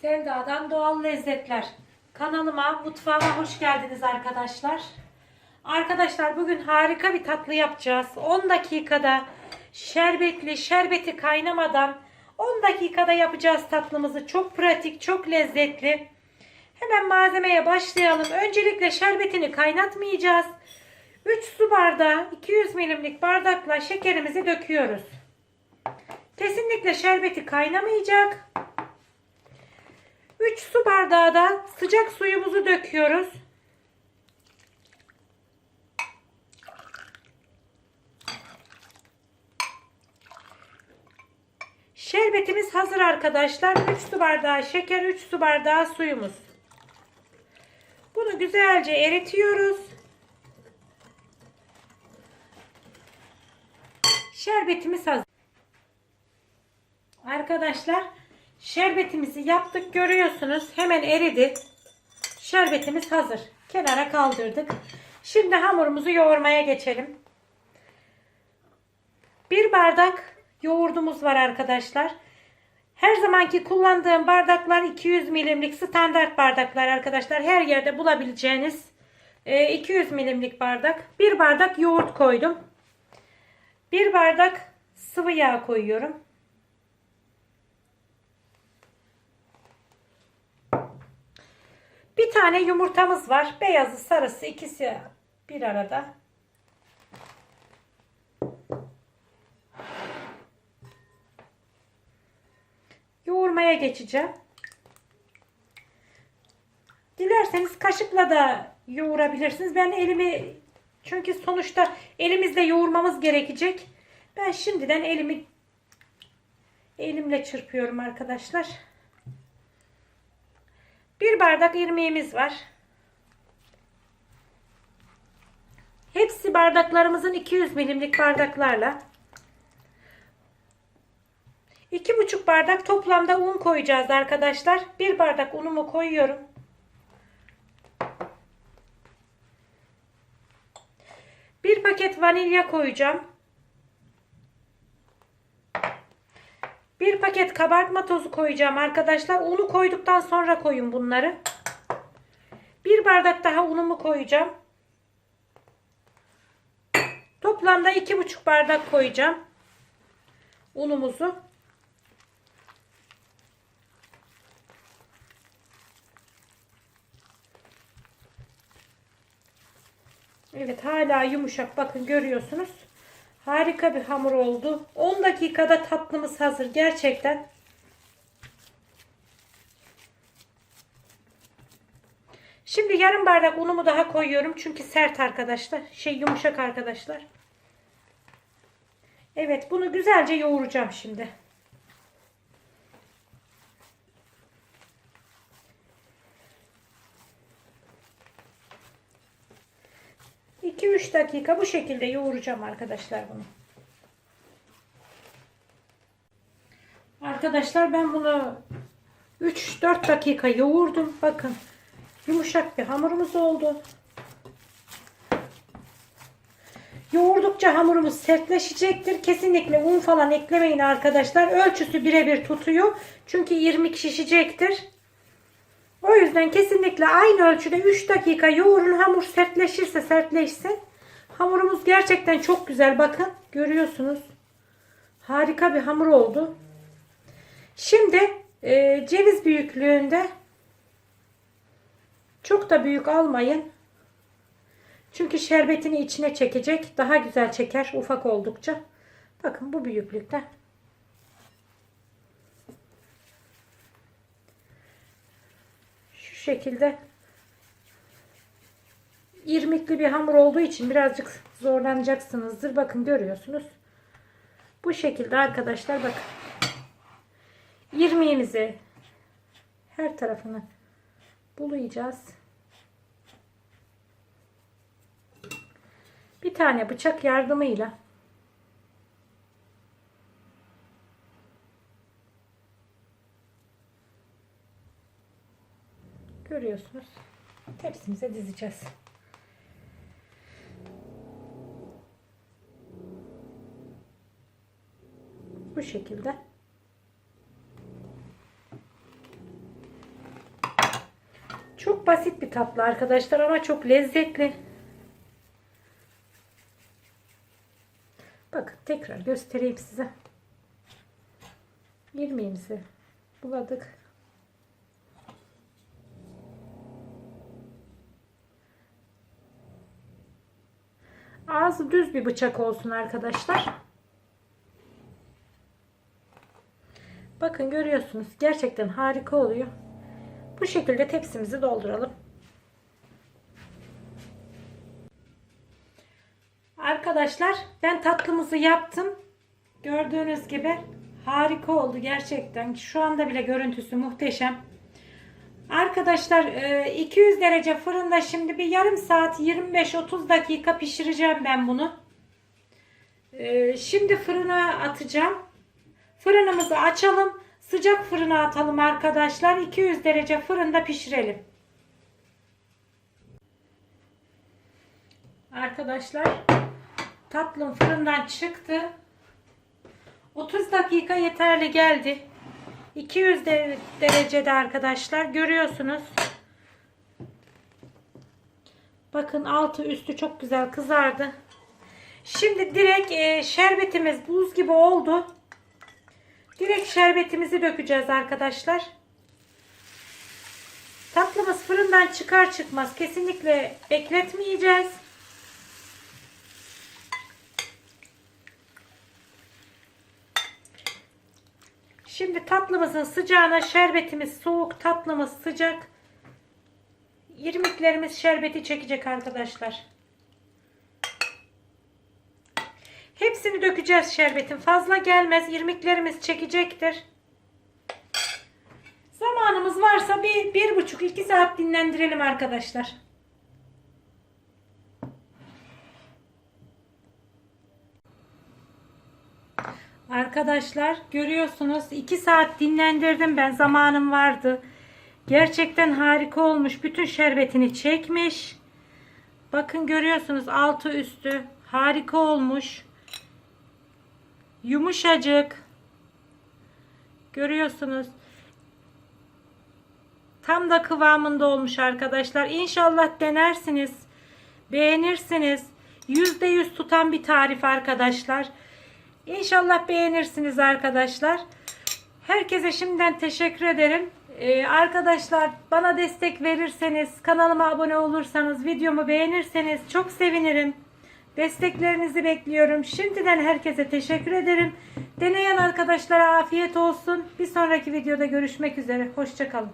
Sevda'dan Doğal Lezzetler. Kanalıma, mutfağıma hoş geldiniz arkadaşlar. Arkadaşlar bugün harika bir tatlı yapacağız. 10 dakikada şerbetli, şerbeti kaynamadan 10 dakikada yapacağız tatlımızı. Çok pratik, çok lezzetli. Hemen malzemeye başlayalım. Öncelikle şerbetini kaynatmayacağız. 3 su bardağı 200 milimlik bardakla şekerimizi döküyoruz. Kesinlikle şerbeti kaynamayacak. 3 su bardağı da sıcak suyumuzu döküyoruz. Şerbetimiz hazır arkadaşlar. 3 su bardağı şeker, 3 su bardağı suyumuz. Bunu güzelce eritiyoruz. Şerbetimiz hazır. Arkadaşlar şerbetimizi yaptık görüyorsunuz. Hemen eridi. Şerbetimiz hazır. Kenara kaldırdık. Şimdi hamurumuzu yoğurmaya geçelim. Bir bardak yoğurdumuz var arkadaşlar. Her zamanki kullandığım bardaklar 200 milimlik standart bardaklar arkadaşlar. Her yerde bulabileceğiniz 200 milimlik bardak. Bir bardak yoğurt koydum. Bir bardak sıvı yağ koyuyorum. Bir tane yumurtamız var. Beyazı sarısı ikisi bir arada. Yoğurmaya geçeceğim. Dilerseniz kaşıkla da yoğurabilirsiniz. Ben elimi çünkü sonuçta elimizle yoğurmamız gerekecek. Ben şimdiden elimi elimle çırpıyorum arkadaşlar. Bir bardak irmiğimiz var. Hepsi bardaklarımızın 200 milimlik bardaklarla. 2,5 bardak toplamda un koyacağız arkadaşlar. Bir bardak unumu koyuyorum. Bir paket vanilya koyacağım. Bir paket kabartma tozu koyacağım arkadaşlar. Unu koyduktan sonra koyun bunları. Bir bardak daha unumu koyacağım. Toplamda iki buçuk bardak koyacağım. Unumuzu. Evet hala yumuşak. Bakın görüyorsunuz. Harika bir hamur oldu. 10 dakikada tatlımız hazır. Gerçekten. Şimdi yarım bardak unumu daha koyuyorum. Çünkü sert arkadaşlar. Şey yumuşak arkadaşlar. Evet bunu güzelce yoğuracağım şimdi. İki üç dakika bu şekilde yoğuracağım arkadaşlar bunu. Arkadaşlar ben bunu 3-4 dakika yoğurdum. Bakın yumuşak bir hamurumuz oldu. Yoğurdukça hamurumuz sertleşecektir. Kesinlikle un falan eklemeyin arkadaşlar. Ölçüsü birebir tutuyor. Çünkü irmik şişecektir. O yüzden kesinlikle aynı ölçüde 3 dakika yoğurun. Hamur sertleşirse sertleşsin. Hamurumuz gerçekten çok güzel. Bakın görüyorsunuz. Harika bir hamur oldu. Şimdi e, ceviz büyüklüğünde çok da büyük almayın. Çünkü şerbetini içine çekecek. Daha güzel çeker ufak oldukça. Bakın bu büyüklükte. Şu şekilde irmikli bir hamur olduğu için birazcık zorlanacaksınızdır. Bakın görüyorsunuz. Bu şekilde arkadaşlar bakın. İrmiğimizi her tarafını bulayacağız. Bir tane bıçak yardımıyla görüyorsunuz. Tepsimize dizeceğiz. Bu şekilde. basit bir tatlı arkadaşlar ama çok lezzetli. Bakın tekrar göstereyim size. İrmiğimizi buladık. Ağzı düz bir bıçak olsun arkadaşlar. Bakın görüyorsunuz. Gerçekten harika oluyor. Bu şekilde tepsimizi dolduralım. Arkadaşlar ben tatlımızı yaptım. Gördüğünüz gibi harika oldu gerçekten. Şu anda bile görüntüsü muhteşem. Arkadaşlar e, 200 derece fırında şimdi bir yarım saat 25-30 dakika pişireceğim ben bunu. E, Şimdi fırına atacağım. Fırınımızı açalım. Sıcak fırına atalım arkadaşlar. 200 derece fırında pişirelim. Arkadaşlar tatlım fırından çıktı. 30 dakika yeterli geldi. 200 de- derecede arkadaşlar görüyorsunuz. Bakın altı üstü çok güzel kızardı. Şimdi direkt e, şerbetimiz buz gibi oldu. Direkt şerbetimizi dökeceğiz arkadaşlar. Tatlımız fırından çıkar çıkmaz kesinlikle bekletmeyeceğiz. Şimdi tatlımızın sıcağına şerbetimiz soğuk, tatlımız sıcak. İrmiklerimiz şerbeti çekecek arkadaşlar. Hepsini dökeceğiz şerbetin. Fazla gelmez. İrmiklerimiz çekecektir. Zamanımız varsa bir, bir buçuk iki saat dinlendirelim arkadaşlar. Arkadaşlar görüyorsunuz 2 saat dinlendirdim ben zamanım vardı. Gerçekten harika olmuş. Bütün şerbetini çekmiş. Bakın görüyorsunuz altı üstü harika olmuş. Yumuşacık. Görüyorsunuz. Tam da kıvamında olmuş arkadaşlar. İnşallah denersiniz. Beğenirsiniz. %100 tutan bir tarif arkadaşlar. İnşallah beğenirsiniz arkadaşlar. Herkese şimdiden teşekkür ederim. Ee, arkadaşlar bana destek verirseniz, kanalıma abone olursanız, videomu beğenirseniz çok sevinirim. Desteklerinizi bekliyorum. Şimdiden herkese teşekkür ederim. Deneyen arkadaşlara afiyet olsun. Bir sonraki videoda görüşmek üzere. Hoşçakalın.